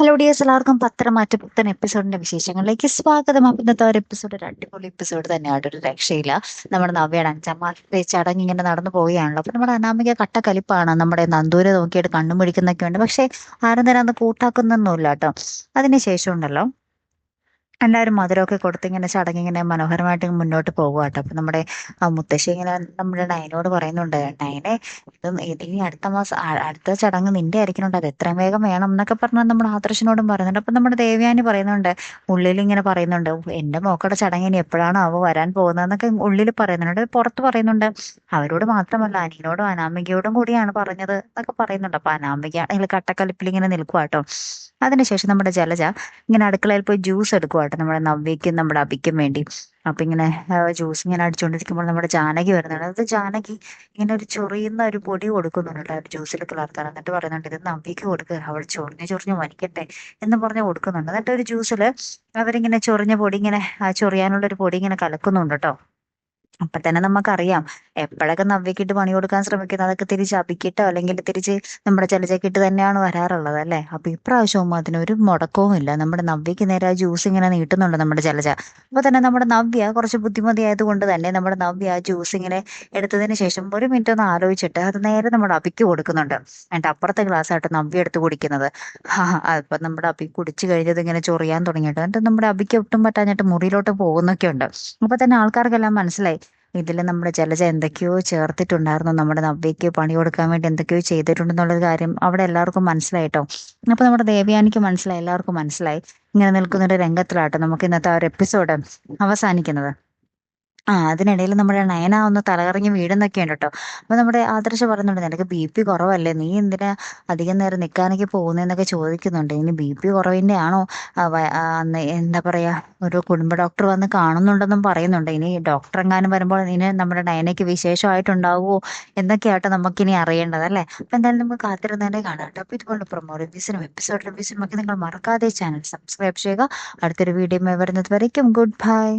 Hello dears എല്ലാവർക്കും പത്രമാറ്റ പുത്തൻ എപ്പിസോഡിന്റെ വിശേഷങ്ങളിലേക്ക് സ്വാഗതം. അപ്പൊ ഇന്നത്തെ ഒരു എപ്പിസോഡ് ഒരു അടിപൊളി എപ്പിസോഡ് തന്നെയാണ്. ഒരു രക്ഷയില്ല. നമ്മുടെ നവ്യയുടെ അഞ്ചാം മാസത്തെ ചടങ്ങ് ഇങ്ങനെ നടന്നു പോവുകയാണല്ലോ. അപ്പൊ നമ്മുടെ അനാമിക കട്ടക്കലിപ്പാണ് നമ്മുടെ നന്ദൂരെ നോക്കിയിട്ട് കണ്ണും പിടിക്കുന്നൊക്കെ ഉണ്ട്. പക്ഷെ ആരും തന്നെ അന്ന് കൂട്ടാക്കുന്നൊന്നുമില്ല കേട്ടോ. അതിനുശേഷം ഉണ്ടല്ലോ എല്ലാവരും മധുരമൊക്കെ കൊടുത്ത് ഇങ്ങനെ ചടങ്ങ് ഇങ്ങനെ മനോഹരമായിട്ട് മുന്നോട്ട് പോകുക കേട്ടോ അപ്പൊ നമ്മുടെ മുത്തശ്ശി ഇങ്ങനെ നമ്മുടെ നയനോട് പറയുന്നുണ്ട് നയനെ ഇതും ഇനി അടുത്ത മാസം അടുത്ത ചടങ്ങ് നിന്റെ ആയിരിക്കുന്നുണ്ട് അത് എത്രയും വേഗം വേണം എന്നൊക്കെ പറഞ്ഞ് നമ്മുടെ ആദർശനോടും പറയുന്നുണ്ട്. അപ്പൊ നമ്മുടെ ദേവ്യാനി പറയുന്നുണ്ട് ഉള്ളിൽ ഇങ്ങനെ പറയുന്നുണ്ട് "ഉഫ്, എന്റെ മോക്കടെ ചടങ്ങ് ഇനി എപ്പോഴാണോ അവ വരാൻ പോകുന്നതെന്നൊക്കെ ഉള്ളിൽ പറയുന്നുണ്ട്. പുറത്ത് പറയുന്നുണ്ട്. അവരോട് മാത്രമല്ല അനിയനോടും അനാമികയോടും കൂടിയാണ് പറഞ്ഞത് എന്നൊക്കെ പറയുന്നുണ്ട്. അപ്പൊ അനാമിക ആണെങ്കിൽ കട്ടക്കലിപ്പിൽ ഇങ്ങനെ നിൽക്കുക കേട്ടോ അതിനുശേഷം നമ്മുടെ ജലജ ഇങ്ങനെ അടുക്കളയിൽ പോയി ജ്യൂസ് എടുക്കുക കേട്ടോ. നമ്മുടെ നവ്യയ്ക്കും നമ്മുടെ അബിക്കും വേണ്ടി. അപ്പൊ ഇങ്ങനെ ജ്യൂസ് ഇങ്ങനെ അടിച്ചുകൊണ്ടിരിക്കുമ്പോൾ നമ്മുടെ ജാനകി വരുന്നുണ്ട്. അത് ജാനകി ഇങ്ങനെ ഒരു ചൊറിയുന്ന ഒരു പൊടി കൊടുക്കുന്നുണ്ട് ആ ജ്യൂസിൽ കലർത്താൻ എന്നിട്ട് പറയുന്നുണ്ട് ഇത് നവ്യക്ക് കൊടുക്കുക അവൾ ചൊറിഞ്ഞ് ചൊറിഞ്ഞ് മരിക്കട്ടെ എന്ന് പറഞ്ഞ് കൊടുക്കുന്നുണ്ട്. എന്നിട്ട് ഒരു ജ്യൂസിൽ അവരിങ്ങനെ ചൊറിഞ്ഞ പൊടി ഇങ്ങനെ ആ ചൊറിയാനുള്ള ഒരു പൊടി ഇങ്ങനെ കലക്കുന്നുണ്ട് കേട്ടോ. അപ്പൊ തന്നെ നമുക്കറിയാം എപ്പോഴൊക്കെ നവ്യക്കിട്ട് പണി കൊടുക്കാൻ ശ്രമിക്കുന്നത് അതൊക്കെ തിരിച്ച് അബിക്കിട്ടോ അല്ലെങ്കിൽ തിരിച്ച് നമ്മുടെ ജലജക്കിട്ട് തന്നെയാണ് വരാറുള്ളത് അല്ലെ? അപ്പൊ ഇപ്രാവശ്യവും അതിനൊരു മുടക്കവും ഇല്ല. നമ്മുടെ നവ്യക്ക് നേരെ ആ ജ്യൂസ് ഇങ്ങനെ നീട്ടുന്നുണ്ട് നമ്മുടെ ജലജ അപ്പൊ തന്നെ നമ്മുടെ നവ്യ കുറച്ച് ബുദ്ധിമതി ആയതുകൊണ്ട് തന്നെ നമ്മുടെ നവ്യ ആ ജ്യൂസ് ഇങ്ങനെ എടുത്തതിന് ശേഷം ഒരു മിനിറ്റ് ഒന്ന് ആലോചിച്ചിട്ട് അത് നേരെ നമ്മുടെ അബിക്ക് കൊടുക്കുന്നുണ്ട്. എന്നിട്ട് അപ്പുറത്തെ ഗ്ലാസ് ആയിട്ട് നവ്യ എടുത്ത് കുടിക്കുന്നത്. അപ്പൊ നമ്മുടെ അബി കുടിച്ചു കഴിഞ്ഞത് ഇങ്ങനെ ചൊറിയാൻ തുടങ്ങിയിട്ട്. എന്നിട്ട് നമ്മുടെ അബിക്ക് ഒട്ടും പറ്റാഞ്ഞിട്ട് മുറിയിലോട്ട് പോകുന്നൊക്കെ ഉണ്ട് അപ്പൊ തന്നെ ആൾക്കാർക്കെല്ലാം മനസ്സിലായി. ഇതിൽ നമ്മുടെ ജലജ എന്തൊക്കെയോ ചേർത്തിട്ടുണ്ടായിരുന്നു. നമ്മുടെ നവ്യയ്ക്ക് പണി കൊടുക്കാൻ വേണ്ടി എന്തൊക്കെയോ ചെയ്തിട്ടുണ്ടെന്നുള്ളൊരു കാര്യം അവിടെ എല്ലാവർക്കും മനസ്സിലായിട്ടോ? അപ്പൊ നമ്മുടെ ദേവയാനിക്ക് മനസ്സിലായി എല്ലാവർക്കും മനസ്സിലായി. ഇങ്ങനെ നിൽക്കുന്ന ഒരു രംഗത്തിലാട്ടോ നമുക്ക് ഇന്നത്തെ ആ ഒരു എപ്പിസോഡ് അവസാനിക്കുന്നത്. ആ അതിനിടയിൽ നമ്മുടെ നയന ഒന്ന് തലകറങ്ങി വീഴുന്നൊക്കെ ഉണ്ട് കേട്ടോ അപ്പൊ നമ്മുടെ ആദർശ പറയുന്നുണ്ട് നിനക്ക് ബി പി കുറവല്ലേ? നീ എന്തിനാ അധികം നേരം നിൽക്കാനൊക്കെ പോകുന്നതെന്നൊക്കെ ചോദിക്കുന്നുണ്ട്. ഇനി ബി പി കുറവിന്റെ ആണോ എന്താ പറയാ ഒരു കുടുംബ ഡോക്ടർ വന്ന് കാണുന്നുണ്ടെന്നും പറയുന്നുണ്ട്. ഇനി ഡോക്ടർ എങ്ങാനും വരുമ്പോൾ ഇനി നമ്മുടെ നയനയ്ക്ക് വിശേഷമായിട്ടുണ്ടാവുമോ നമുക്ക് നമുക്കിനി അറിയേണ്ടത് അല്ലേ? അപ്പൊ എന്തായാലും നമുക്ക് കാത്തിരുന്നതിനെ കാണാം കേട്ടോ അപ്പൊ ഇതുപോലെ പ്രൊമോ റിവ്യൂസിനും എപ്പിസോഡ് റിവ്യൂസിനും ഒക്കെ നിങ്ങൾ മറക്കാതെ ചാനൽ സബ്സ്ക്രൈബ് ചെയ്യുക. അടുത്തൊരു വീഡിയോ വരുന്നത് വരയ്ക്കും. Good bye